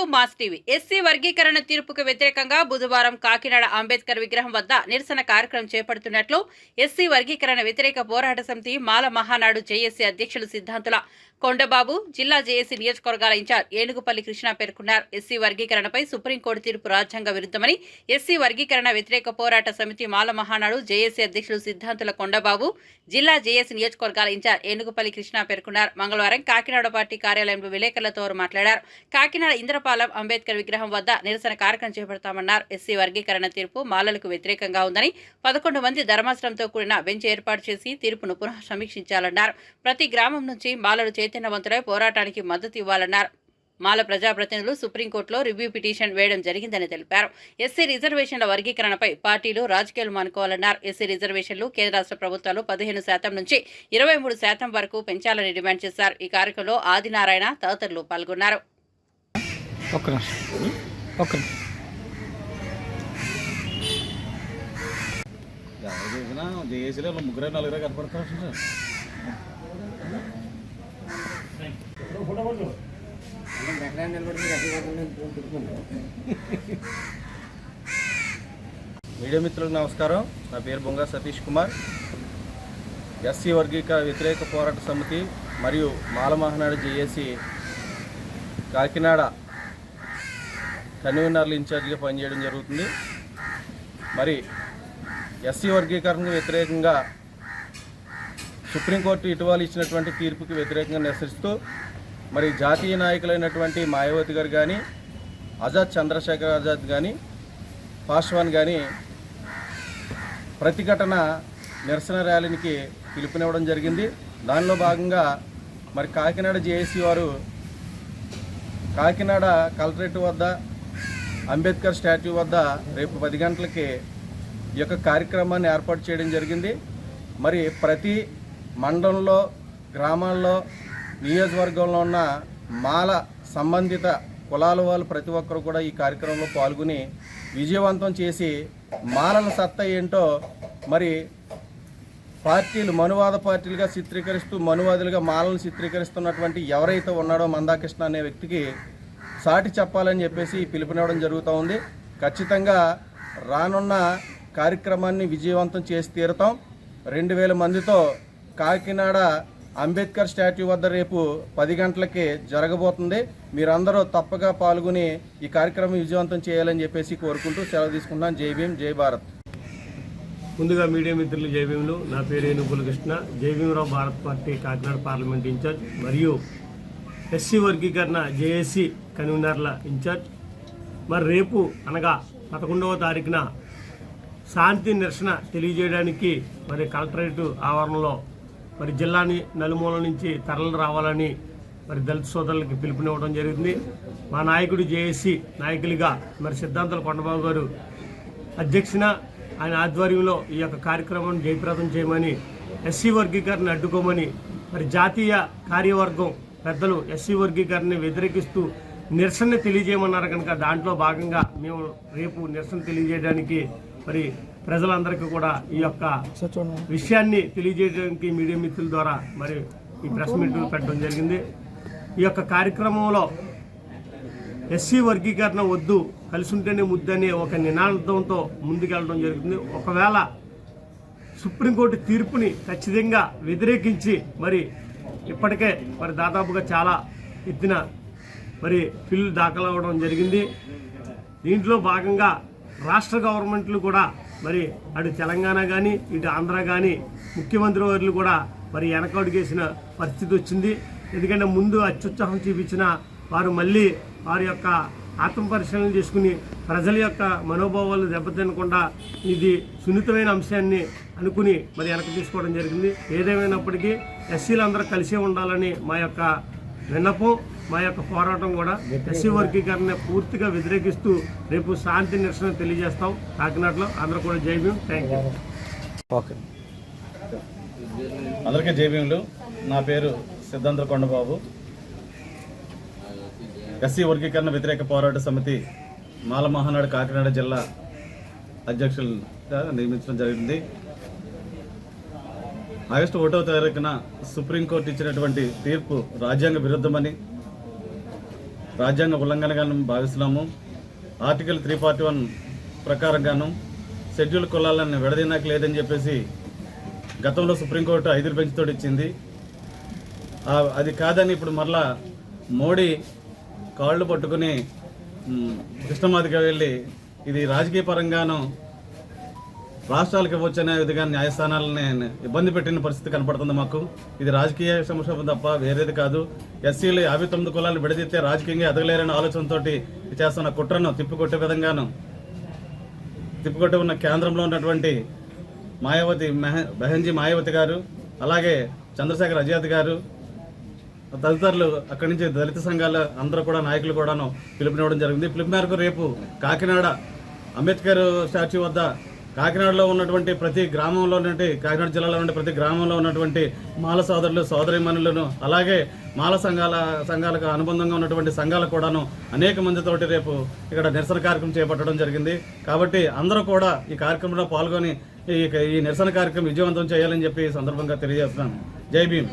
To mass TV. SC వర్గీకరణ తీర్పుకు వ్యతిరేకంగా బుధవారం కాకినాడ అంబేద్కర్ విగ్రహం వద్ద నిరసన కార్యక్రమం చేపడుతున్నట్లు ఎస్సీ వర్గీకరణ వ్యతిరేక పోరాట సమితి మాల మహానాడు జేఏసీ అధ్యక్షులు సిద్ధాంతుల కొండబాబు జిల్లా జేఏసీ నియోజకవర్గాల ఇన్ఛార్జ్ ఏనుగుపల్లి కృష్ణ పేర్కొన్నారు. ఎస్సీ వర్గీకరణపై సుప్రీంకోర్టు తీర్పు రాజ్యాంగ విరుద్ధమని ఎస్సీ వర్గీకరణ వ్యతిరేక పోరాట సమితి మాల మహానాడు జేఏసీ అధ్యక్షులు సిద్ధాంతుల కొండబాబు జిల్లా జేఏసీ నియోజకవర్గాల ఇన్ఛార్జ్ ఏనుగుపల్లి కృష్ణ పేర్కొన్నారు. మంగళవారం కాకినాడ పార్టీ కార్యాలయంలో విలేకరులతో మాట్లాడారు. కాకినాడ ఇంద్రపాల అంబేద్కర్ విగ్రహం వద్ద నిరసన కార్యక్రమం చేపడతామన్నారు. ఎస్సీ వర్గీకరణ తీర్పు మాలలకు వ్యతిరేకంగా ఉందని పదకొండు మంది ధర్మాసనంతో కూడిన బెంచ్ ఏర్పాటు చేసి తీర్పును పునః సమీక్షించాలన్నారు. ప్రతి గ్రామం నుంచి మాలలు చైతన్యవంతులై పోరాటానికి మద్దతు ఇవ్వాలన్నారు. మాల ప్రజాప్రతినిధులు సుప్రీంకోర్టులో రివ్యూ పిటిషన్ వేయడం జరిగిందని తెలిపారు. ఎస్సీ రిజర్వేషన్ల వర్గీకరణపై పార్టీలు రాజకీయాలు మానుకోవాలన్నారు. ఎస్సీ రిజర్వేషన్లు కేంద్ర రాష్ట్ర ప్రభుత్వాలు పదిహేను శాతం నుంచి ఇరవై మూడు శాతం వరకు పెంచాలని డిమాండ్ చేశారు. ఈ కార్యక్రమంలో ఆదినారాయణ తదితరులు పాల్గొన్నారు. ఒక్క నిమిషం. ఒక్క నిమిషం. జేఏసీలో ముగ్గురే నలుగురే కనపడతారు మీడియా మిత్రులకు నమస్కారం. నా పేరు బొంగా సతీష్ కుమార్. ఎస్సీ వర్గీక వ్యతిరేక పోరాట సమితి మరియు మాల మహానాడు జేఏసీ కాకినాడ కన్వీనర్లు ఇన్ఛార్జిగా పనిచేయడం జరుగుతుంది. మరి ఎస్సీ వర్గీకరణకు వ్యతిరేకంగా సుప్రీంకోర్టు ఇటీవల ఇచ్చినటువంటి తీర్పుకి వ్యతిరేకంగా నిరసిస్తూ మరి జాతీయ నాయకులైనటువంటి మాయావతి గారు కానీ ఆజాద్ చంద్రశేఖర్ ఆజాద్ కానీ పాస్వాన్ కానీ ప్రతిఘటన నిరసన ర్యాలీకి పిలుపునివ్వడం జరిగింది. దానిలో భాగంగా మరి కాకినాడ జేఏసీ వారు కాకినాడ కలెక్టరేట్ వద్ద అంబేద్కర్ స్టాట్యూ వద్ద రేపు పది గంటలకి ఈ యొక్క కార్యక్రమాన్ని ఏర్పాటు చేయడం జరిగింది. మరి ప్రతి మండలంలో గ్రామాల్లో నియోజకవర్గంలో ఉన్న మాల సంబంధిత కులాల వాళ్ళు ప్రతి ఒక్కరు కూడా ఈ కార్యక్రమంలో పాల్గొని విజయవంతం చేసి మాలల సత్తా ఏంటో మరి పార్టీలు మనువాద పార్టీలుగా చిత్రీకరిస్తూ మనువాదులుగా మాలను చిత్రీకరిస్తున్నటువంటి ఎవరైతే ఉన్నాడో మందాకృష్ణ అనే వ్యక్తికి సాటి చెప్పాలని చెప్పేసి పిలుపునివ్వడం జరుగుతూ ఉంది. ఖచ్చితంగా రానున్న కార్యక్రమాన్ని విజయవంతం చేసి తీరుతాం. రెండు వేల మందితో కాకినాడ అంబేద్కర్ స్టాట్యూ వద్ద రేపు పది గంటలకి జరగబోతుంది. మీరందరూ తప్పగా పాల్గొని ఈ కార్యక్రమం విజయవంతం చేయాలని చెప్పేసి కోరుకుంటూ సెలవు తీసుకుంటున్నాను జై భీం జై భారత్. ముందుగా మీడియా మిత్రులు జయభీములు నా పేరు Enugula Krishna. Jaibhimrao Bharat party Kakinada parliament incharge. మరియు ఎస్సీ వర్గీకరణ జేఏసీ కన్వీనర్ల ఇన్ఛార్జ్. మరి రేపు అనగా పదకొండవ తారీఖున శాంతి నిరసన తెలియజేయడానికి మరి కలెక్టరేట్ ఆవరణలో మరి జిల్లాని నలుమూల నుంచి తరలి రావాలని మరి దళిత సోదరులకి పిలుపునివ్వడం జరిగింది. మా నాయకుడు జేఏసీ నాయకులుగా మరి సిద్ధాంతాల కొండబాబు గారు అధ్యక్షున ఆయన ఆధ్వర్యంలో ఈ యొక్క కార్యక్రమాన్ని జయప్రదం చేయమని ఎస్సీ వర్గీకరణ అడ్డుకోమని మరి జాతీయ కార్యవర్గం పెద్దలు ఎస్సీ వర్గీకరణని వ్యతిరేకిస్తూ నిరసన తెలియజేయమన్నారు కనుక దాంట్లో భాగంగా మేము రేపు నిరసన తెలియజేయడానికి మరి ప్రజలందరికీ కూడా ఈ యొక్క విషయాన్ని తెలియజేయడానికి మీడియా మిత్రుల ద్వారా మరి ఈ ప్రెస్ మీట్ పెట్టడం జరిగింది. ఈ యొక్క కార్యక్రమంలో ఎస్సీ వర్గీకరణ వద్దు కలిసి ఉంటేనే ముద్దని ఒక నినాదంతో ముందుకెళ్ళడం జరుగుతుంది ఒకవేళ సుప్రీంకోర్టు తీర్పుని ఖచ్చితంగా వ్యతిరేకించి మరి ఇప్పటికే మరి దాదాపుగా చాలా ఎత్తిన మరి బిల్లు దాఖలు అవ్వడం జరిగింది. దీంట్లో భాగంగా రాష్ట్ర గవర్నమెంట్లు కూడా మరి అటు తెలంగాణ కానీ ఇటు ఆంధ్ర కానీ ముఖ్యమంత్రి వారు కూడా మరి వెనకడుగేసిన పరిస్థితి వచ్చింది. ఎందుకంటే ముందు అత్యుత్సాహం చూపించిన వారు మళ్ళీ వారి యొక్క ఆత్మ పరిశీలన చేసుకుని ప్రజల యొక్క మనోభావాలు దెబ్బతినకుండా ఇది సున్నితమైన అంశాన్ని అనుకుని మరి వెనక్కి తీసుకోవడం జరిగింది. ఏదేమైనప్పటికీ ఎస్సీలందరూ కలిసే ఉండాలని మా యొక్క విన్నపం మా యొక్క పోరాటం కూడా ఎస్సీ వర్గీకరణ పూర్తిగా వ్యతిరేకిస్తూ రేపు శాంతి నిరసన తెలియజేస్తాం. కాకినాడలో అందరూ కూడా జై భీమ్. Thank you okay. అందరికీ జైభీములు నా పేరు సిద్ధాంత కొండబాబు. ఎస్సీ వర్గీకరణ వ్యతిరేక పోరాట సమితి మాల మహానాడు కాకినాడ జిల్లా అధ్యక్షులుగా నియమించడం జరిగింది. ఆగస్టు ఒకటో తారీఖున సుప్రీంకోర్టు ఇచ్చినటువంటి తీర్పు రాజ్యాంగ విరుద్ధమని రాజ్యాంగ ఉల్లంఘనగాను భావిస్తున్నాము. ఆర్టికల్ త్రీ ఫార్టీ వన్ ప్రకారంగాను షెడ్యూల్ కులాలను విడదీనాక లేదని చెప్పేసి గతంలో సుప్రీంకోర్టు ఐదు బెంచ్తో ఇచ్చింది. అది కాదని ఇప్పుడు మరలా మోడీ కాళ్ళు పట్టుకుని కృష్ణమాదిగా వెళ్ళి ఇది రాజకీయ పరంగాను రాష్ట్రాలకు ఇవ్వచ్చనే విధంగా న్యాయస్థానాలని ఇబ్బంది పెట్టిన పరిస్థితి కనపడుతుంది మాకు. ఇది రాజకీయ సమస్య తప్ప వేరేది కాదు. ఎస్సీలు యాభై తొమ్మిది కులాలను విడదీస్తే రాజకీయంగా ఎదగలేరనే ఆలోచనతో చేస్తున్న కుట్రను తిప్పికొట్టే విధంగాను. తిప్పికొట్టి ఉన్న కేంద్రంలో ఉన్నటువంటి మాయావతి మెహ- బెహంజీ మాయావతి గారు అలాగే చంద్రశేఖర్ అజయాద్ గారు తదితరులు అక్కడి నుంచి దళిత సంఘాల అందరూ కూడా నాయకులు కూడాను పిలుపునివ్వడం జరిగింది. పిలుపు మేరకు రేపు కాకినాడ అంబేద్కర్ స్టాచ్యూ వద్ద కాకినాడలో ఉన్నటువంటి ప్రతి గ్రామంలో ఉన్నటువంటి కాకినాడ జిల్లాలో ఉన్న ప్రతి గ్రామంలో ఉన్నటువంటి మాల సోదరులు సోదరిమణులను అలాగే మాల సంఘాల సంఘాలకు అనుబంధంగా ఉన్నటువంటి సంఘాలు కూడాను అనేక మందితోటి రేపు ఇక్కడ నిరసన కార్యక్రమం చేపట్టడం జరిగింది. కాబట్టి అందరూ కూడా ఈ కార్యక్రమంలో పాల్గొని ఈ ఈ నిరసన కార్యక్రమం విజయవంతం చేయాలని చెప్పి సందర్భంగా తెలియజేస్తున్నాను. జై భీమ్.